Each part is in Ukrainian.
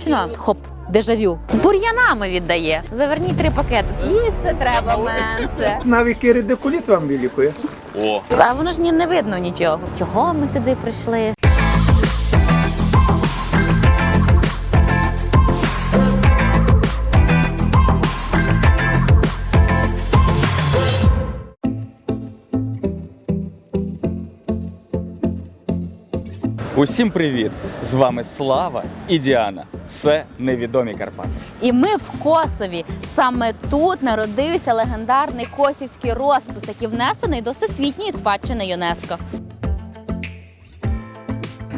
Смачно? Хоп, дежавю. Бур'янами віддає. Заверніть три пакети. Їсти треба менше. Навіть і редикуліт вам вилікує. О, А воно ж ні не видно нічого. Чого ми сюди прийшли? Усім привіт! З вами Слава і Діана. Це невідомі Карпати. І ми в Косові. Саме тут народився легендарний косівський розпис, який внесений до всесвітньої спадщини ЮНЕСКО.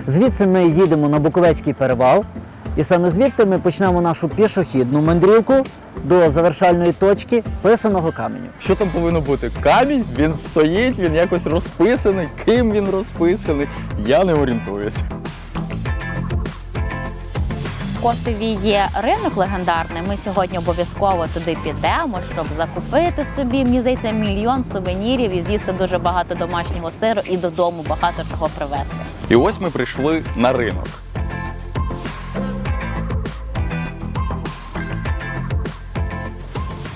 Звідси ми їдемо на Буковецький перевал, і саме звідти ми почнемо нашу пішохідну мандрівку до завершальної точки писаного каменю. Що там повинно бути? Камінь, він стоїть, він якось розписаний. Ким він розписаний? Я не орієнтуюсь. В Косові є ринок легендарний. Ми сьогодні обов'язково туди підемо, щоб закупити собі. Мені здається, мільйон сувенірів і з'їсти дуже багато домашнього сиру і додому багато чого привезти. І ось ми прийшли на ринок.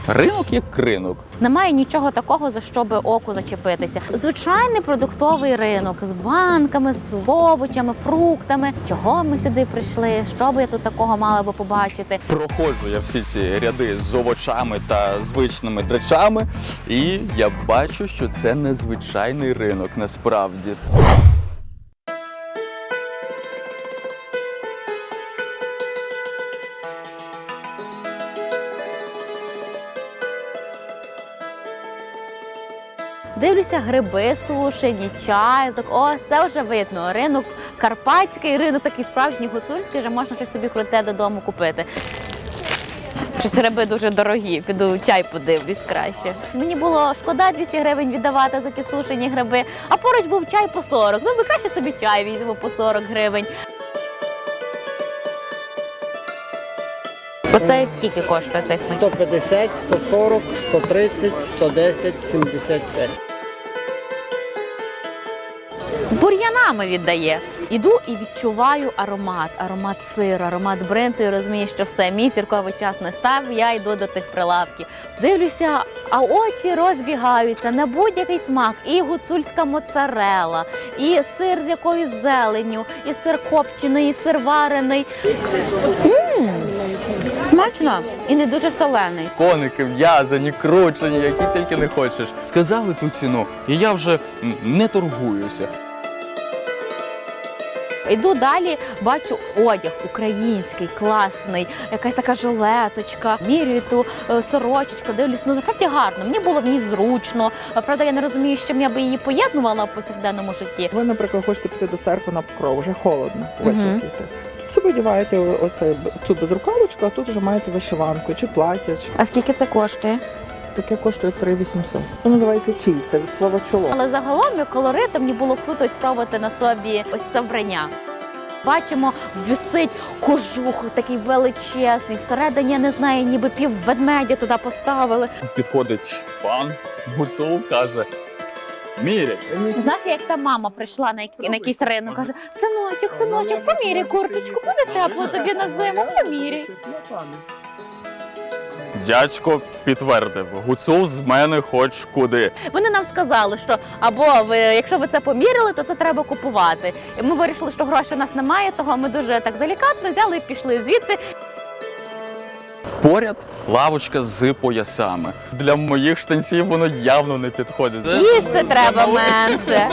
Ринок як ринок. Немає нічого такого, за що би оку зачепитися. Звичайний продуктовий ринок з банками, з овочами, фруктами. Чого ми сюди прийшли? Що би я тут такого мала би побачити? Проходжу я всі ці ряди з овочами та звичними речами, і я бачу, що це незвичайний ринок насправді. Дивлюся, гриби сушені, чай. Так, О, це вже видно. Ринок карпатський, ринок такий справжній гуцульський, вже можна щось собі круте додому купити. Щось гриби дуже дорогі, піду чай подивлюсь краще. Мені було шкода 200 гривень віддавати за ті сушені гриби, а поруч був чай по 40. Ну, ми краще собі чай візьмемо по 40 гривень. Оце скільки коштує цей смачний? 150, 140, 130, 110, 75. Бур'янами віддає. Іду і відчуваю аромат, аромат сиру, аромат бринцю, і розумію, що все, мій цірковий час не став, я йду до тих прилавків. Дивлюся, а очі розбігаються на будь-який смак. І гуцульська моцарела, і сир з якоюсь зеленню, і сир копчений, і сир варений. М, Смачно і не дуже солений. Коники в'язані, кручені, які тільки не хочеш. Сказали ту ціну, і я вже не торгуюся. Іду далі, бачу одяг український, класний, якась така жилеточка. Мірюю ту е, сорочечку, дивлюсь, ну насправді гарно. Мені було в ній зручно. Правда, я не розумію, з чим я би її поєднувала в повсякденному житті. Ви, наприклад, хочете піти до церкви на покров, вже холодно, вишиці йти. Собі одягаєте оце цю безрукавочку, а тут вже маєте вишиванку чи плаття. Чи... А скільки це коштує? Таке коштує 3800. Це називається чільця від слова чоло. Але загалом як колорит, мені було круто спробувати на собі ось це вбрання. Бачимо, висить кожух такий величезний. Всередині я не знаю, ніби пів ведмедя туди поставили. Підходить пан Гуцул, каже: Міряй. Знаєш, як та мама прийшла на, на якийсь ринок, каже: синочок, синочок, поміряй курточку, буде тепло тобі на зиму, поміряй. Дядько підтвердив, гуцул з мене хоч куди. Вони нам сказали, що або ви, якщо ви це поміряли, то це треба купувати. І ми вирішили, що грошей у нас немає, того ми дуже так делікатно взяли і пішли звідти. Поряд лавочка з поясами. Для моїх штанців воно явно не підходить. Це- Їсти треба менше.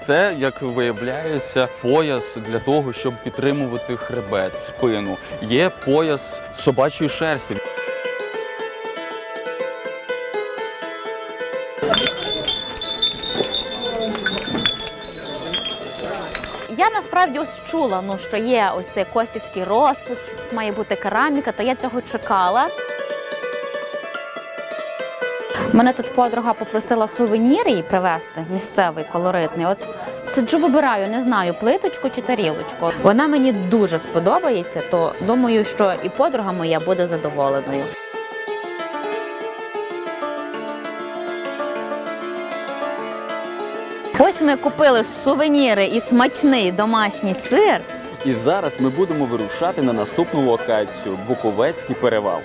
Це, як виявляється, пояс для того, щоб підтримувати хребет, спину. Є пояс собачої шерсті. Я насправді ось чула, ну що є ось цей косівський розпис, що тут має бути кераміка, то я цього чекала. Мене тут подруга попросила сувеніри їй привезти, місцевий колоритний. От сиджу, вибираю, не знаю, плиточку чи тарілочку. Вона мені дуже сподобається, то думаю, що і подруга моя буде задоволеною. Ось ми купили сувеніри і смачний домашній сир. І зараз ми будемо вирушати на наступну локацію Буковецький перевал.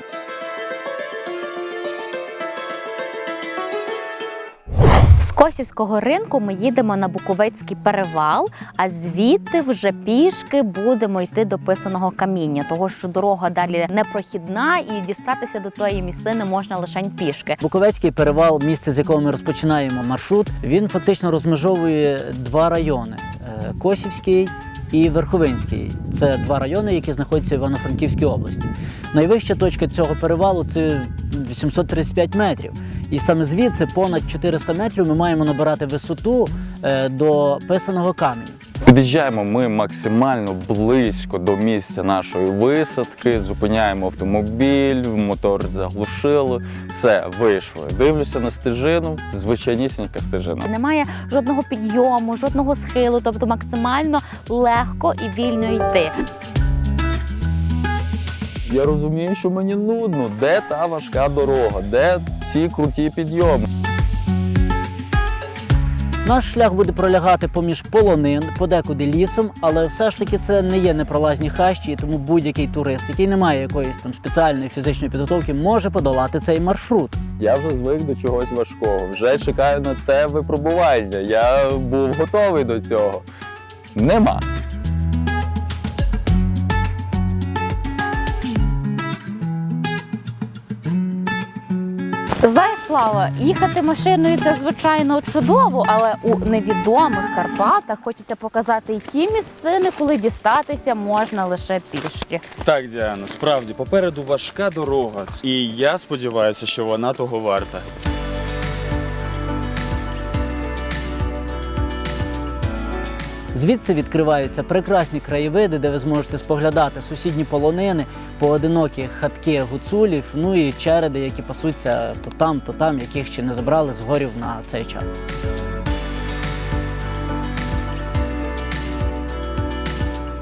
Косівського ринку ми їдемо на Буковецький перевал, а звідти вже пішки будемо йти до писаного каміння, того що дорога далі непрохідна і дістатися до тої місцини можна лише пішки. Буковецький перевал, місце, з якого ми розпочинаємо маршрут, він фактично розмежовує два райони: е, Косівський і Верховинський. Це два райони, які знаходяться в Івано-Франківській області. Найвища точка цього перевалу це 835 метрів. І саме звідси понад 400 метрів ми маємо набирати висоту е, до писаного каменю. Під'їжджаємо ми максимально близько до місця нашої висадки, зупиняємо автомобіль, мотор заглушили, все вийшло. Дивлюся на стежину, звичайнісінька стежина. Немає жодного підйому, жодного схилу, тобто максимально легко і вільно йти. Я розумію, що мені нудно, де та важка дорога, де ці круті підйоми. Наш шлях буде пролягати поміж полонин, подекуди лісом, але все ж таки це не є непролазні хащі, і тому будь-який турист, який не має якоїсь там спеціальної фізичної підготовки, може подолати цей маршрут. Я вже звик до чогось важкого. Вже чекаю на те випробування. Я був готовий до цього. Нема. Знаєш, Слава, їхати машиною це звичайно чудово, але у невідомих Карпатах хочеться показати і ті місцини, коли дістатися можна лише пішки. Так, Діана, справді попереду важка дорога, і я сподіваюся, що вона того варта. Звідси відкриваються прекрасні краєвиди, де ви зможете споглядати сусідні полонини, поодинокі хатки гуцулів, ну і череди, які пасуться то там, то там, яких ще не забрали з горів на цей час.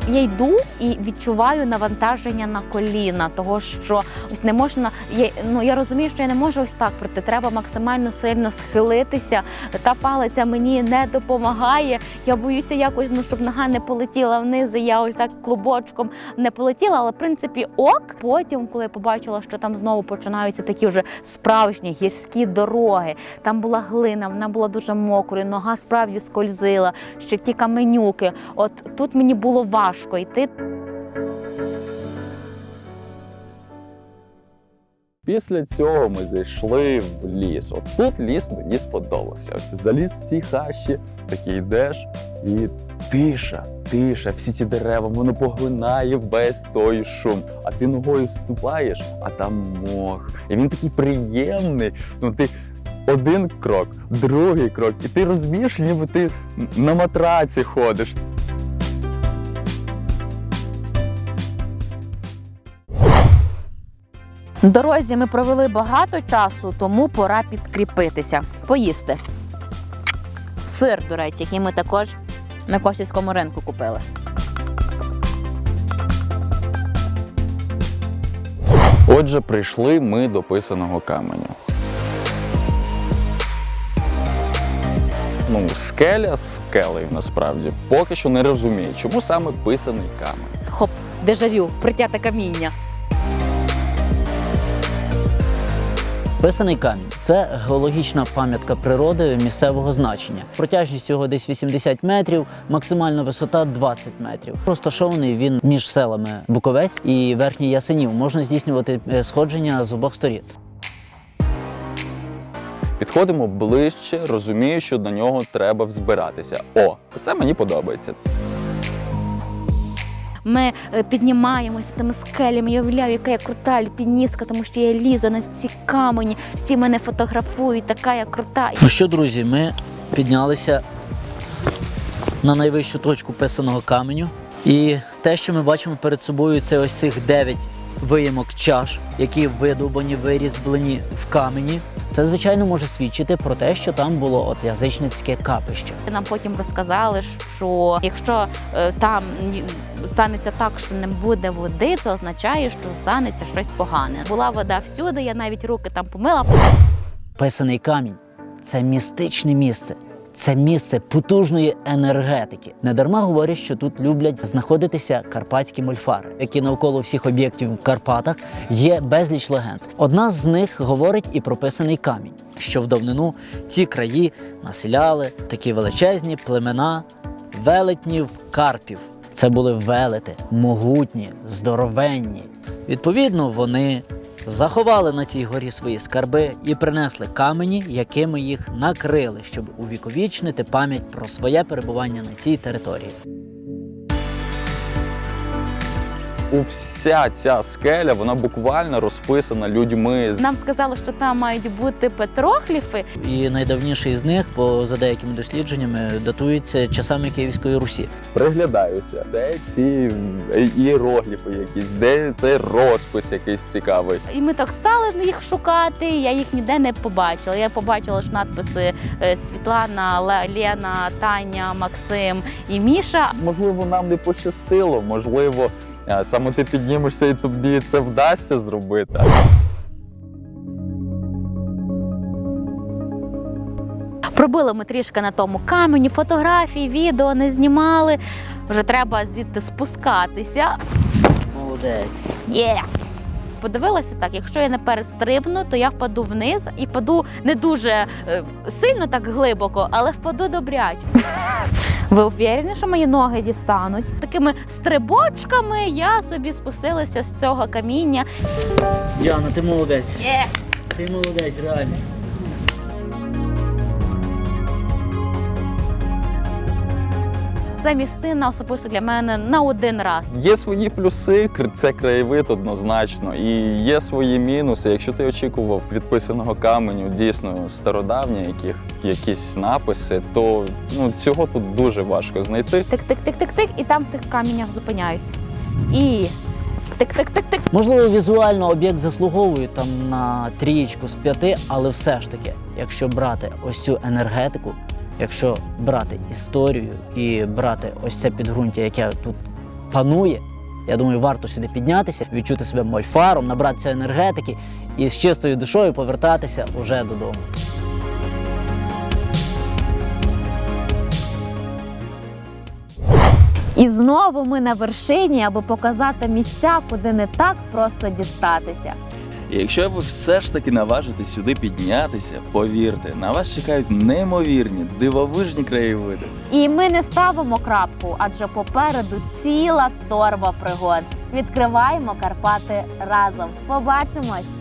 Я йду і відчуваю навантаження на коліна, того що ось не можна. Я, ну я розумію, що я не можу ось так пройти. Треба максимально сильно схилитися. Та палиця мені не допомагає. Я боюся якось, ну щоб нога не полетіла вниз. і Я ось так клубочком не полетіла. Але в принципі ок. Потім, коли я побачила, що там знову починаються такі вже справжні гірські дороги. Там була глина, вона була дуже мокрою, нога справді скользила, ще ті каменюки. От тут мені було важко йти. Після цього ми зайшли в ліс. От тут ліс мені сподобався. Заліз в ці хащі, такий йдеш і тиша, тиша, всі ці дерева, воно поглинає весь той шум. А ти ногою вступаєш, а там мох. І він такий приємний. Ну ти один крок, другий крок, і ти розумієш, ніби ти на матраці ходиш. Дорозі ми провели багато часу, тому пора підкріпитися. Поїсти. Сир, до речі, який ми також на Косівському ринку купили. Отже, прийшли ми до писаного каменю. Ну, скеля з скелею насправді. Поки що не розумію, чому саме писаний камень. Хоп, дежавю, притяте каміння. Писаний камінь це геологічна пам'ятка природи місцевого значення. Протяжність його десь 80 метрів, максимальна висота 20 метрів. Розташований він між селами Буковець і Верхній Ясенів. Можна здійснювати е, сходження з обох сторін. Підходимо ближче, розумію, що до нього треба взбиратися. О, це мені подобається. Ми е, піднімаємося тими скелями. Я уявляю, яка я крута альпіністка, тому що я лізу на ці камені. Всі мене фотографують, така я крута. Ну що, друзі, ми піднялися на найвищу точку писаного каменю. І те, що ми бачимо перед собою, це ось цих 9 виямок чаш, які видовбані, вирізблені в камені. Це, звичайно, може свідчити про те, що там було от язичницьке капище. Нам потім розказали, що якщо е, там станеться так, що не буде води, це означає, що станеться щось погане. Була вода всюди, я навіть руки там помила. Писаний камінь це містичне місце. Це місце потужної енергетики. Недарма говорять, що тут люблять знаходитися карпатські мольфари, які навколо всіх об'єктів в Карпатах є безліч легенд. Одна з них говорить і про писаний камінь, що в давнину ці краї населяли такі величезні племена велетнів карпів. Це були велети, могутні, здоровенні. Відповідно, вони заховали на цій горі свої скарби і принесли камені, якими їх накрили, щоб увіковічнити пам'ять про своє перебування на цій території. У вся ця скеля вона буквально розписана людьми. Нам сказали, що там мають бути петрогліфи. І найдавніший з них, по за деякими дослідженнями, датується часами Київської Русі. Приглядаюся, де ці іерогліфи якісь, де цей розпис якийсь цікавий. І ми так стали їх шукати. Я їх ніде не побачила. Я побачила ж надписи е, Світлана, Ле- Лена, Таня, Максим і Міша. Можливо, нам не пощастило, можливо, саме ти піднімешся і тобі це вдасться зробити. Пробили ми трішки на тому камені, фотографії, відео не знімали. Вже треба звідти спускатися. Молодець. Є! Подивилася так, якщо я не перестрибну, то я впаду вниз і впаду не дуже е, сильно так глибоко, але впаду добряче. Ви впевнені, що мої ноги дістануть? Такими стрибочками я собі спустилася з цього каміння. Діана, ти молодець. Є! Ти молодець, реально. Це місцина особисто для мене на один раз. Є свої плюси, це краєвид однозначно, і є свої мінуси. Якщо ти очікував відписаного каменю, дійсно стародавні, яких якісь написи, то ну цього тут дуже важко знайти. Тик-тик-тик-тик-тик, і там в тих каміннях зупиняюсь. І тик-тик-тик-тик. Можливо, візуально об'єкт заслуговує там на трієчку з п'яти, але все ж таки, якщо брати ось цю енергетику, якщо брати історію і брати ось це підґрунтя, яке тут панує, я думаю, варто сюди піднятися, відчути себе мольфаром, набратися енергетики і з чистою душою повертатися уже додому. І знову ми на вершині, аби показати місця, куди не так просто дістатися. І якщо ви все ж таки наважитесь сюди піднятися, повірте, на вас чекають неймовірні, дивовижні краєвиди. І ми не ставимо крапку, адже попереду ціла торба пригод. Відкриваємо Карпати разом. Побачимось!